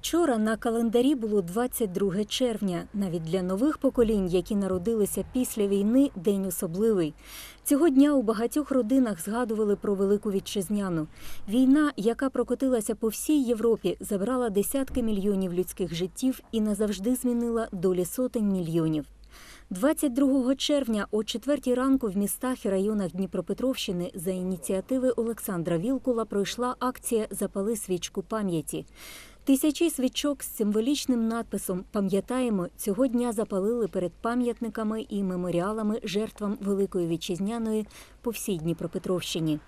Вчора на календарі було 22 червня. Навіть для нових поколінь, які народилися після війни, день особливий. Цього дня у багатьох родинах згадували про велику вітчизняну. Війна, яка прокотилася по всій Європі, забрала десятки мільйонів людських життів і назавжди змінила долі сотень мільйонів. 22 червня о 4 ранку в містах і районах Дніпропетровщини за ініціативи Олександра Вілкула пройшла акція Запали свічку пам'яті. Тисячі свічок з символічним надписом Пам'ятаємо цього дня запалили перед пам'ятниками і меморіалами жертвам Великої вітчизняної по всій Дніпропетровщині.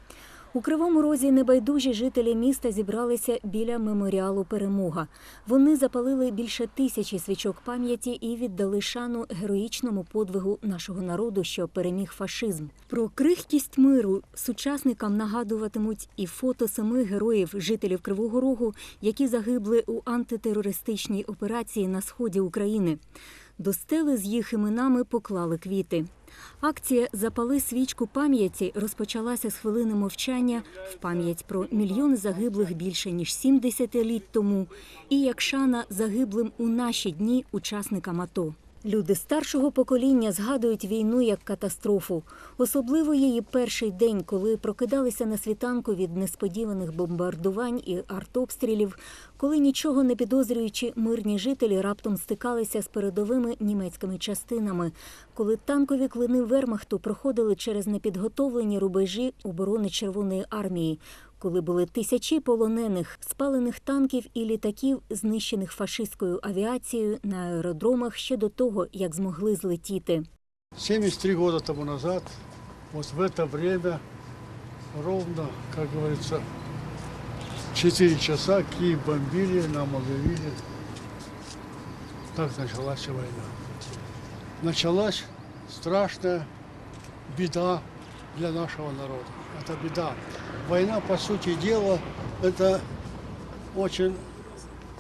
У Кривому Розі небайдужі жителі міста зібралися біля меморіалу Перемога. Вони запалили більше тисячі свічок пам'яті і віддали шану героїчному подвигу нашого народу, що переміг фашизм. Про крихкість миру сучасникам нагадуватимуть і фото семи героїв, жителів Кривого Рогу, які загибли у антитерористичній операції на сході України. До стели з їх іменами поклали квіти. Акція Запали свічку пам'яті розпочалася з хвилини мовчання в пам'ять про мільйони загиблих більше ніж 70 літ тому, і як шана загиблим у наші дні учасникам АТО. Люди старшого покоління згадують війну як катастрофу, особливо її перший день, коли прокидалися на світанку від несподіваних бомбардувань і артобстрілів, коли нічого не підозрюючи, мирні жителі раптом стикалися з передовими німецькими частинами, коли танкові клини Вермахту проходили через непідготовлені рубежі оборони Червоної армії, коли були тисячі полонених, спалених танків і літаків, знищених фашистською авіацією на аеродромах ще до того, як змогли злетіти. 73 года тому назад, вот в это время, ровно, как говорится, 4 часа Киев бомбили, нам объявили. Так началась война. Началась страшная беда для нашего народа. Это беда. Война, по сути дела, это очень,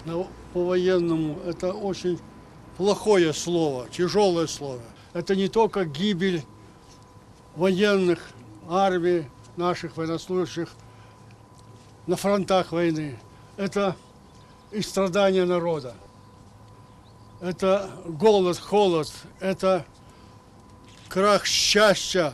на- по-военному, это очень плохое слово, тяжелое слово. Это не только гибель военных, армии, наших военнослужащих на фронтах войны. Это и страдания народа. Это голод, холод, это крах счастья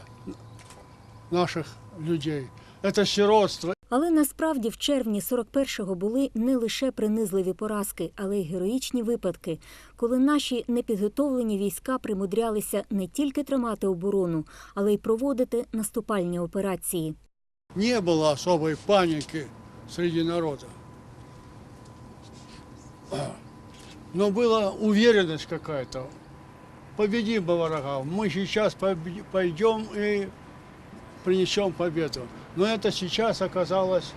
наших людей. Это сиротство, Але насправді в червні 41-го були не лише принизливі поразки, але й героїчні випадки, коли наші непідготовлені війська примудрялися не тільки тримати оборону, але й проводити наступальні операції. не было особой паники среди народа. Но была уверенность какая-то. Победим врага. Мы сейчас побе- пойдем и принесем победу. Но это сейчас оказалось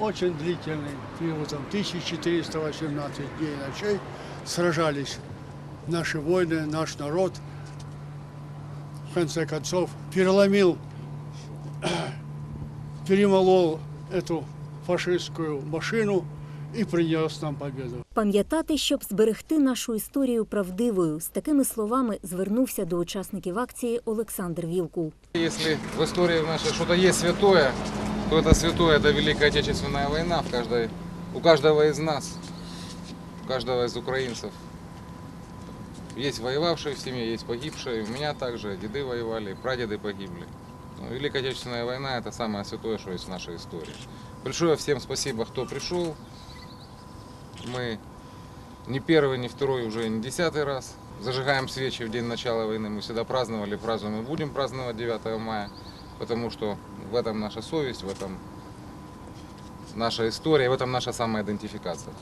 очень длительным периодом. 1418 дней и ночей сражались наши воины, наш народ. В конце концов, переломил перемолол эту фашистскую машину и принес нам победу. Пам'ятати, щоб зберегти нашу історію правдивою, з такими словами звернувся до учасників акції Олександр Вілкул. Если в истории нашей что-то есть святое, то это святое, это Великая Отечественная война в каждой, у каждого из нас, у каждого из украинцев. Есть воевавшие в семье, есть погибшие. У меня также деды воевали, прадеды погибли. Но Великая Отечественная война – это самое святое, что есть в нашей истории. Большое всем спасибо, кто пришел. Мы не первый, не второй, уже не десятый раз зажигаем свечи в день начала войны. Мы всегда праздновали, празднуем и будем праздновать 9 мая, потому что в этом наша совесть, в этом наша история, в этом наша самоидентификация.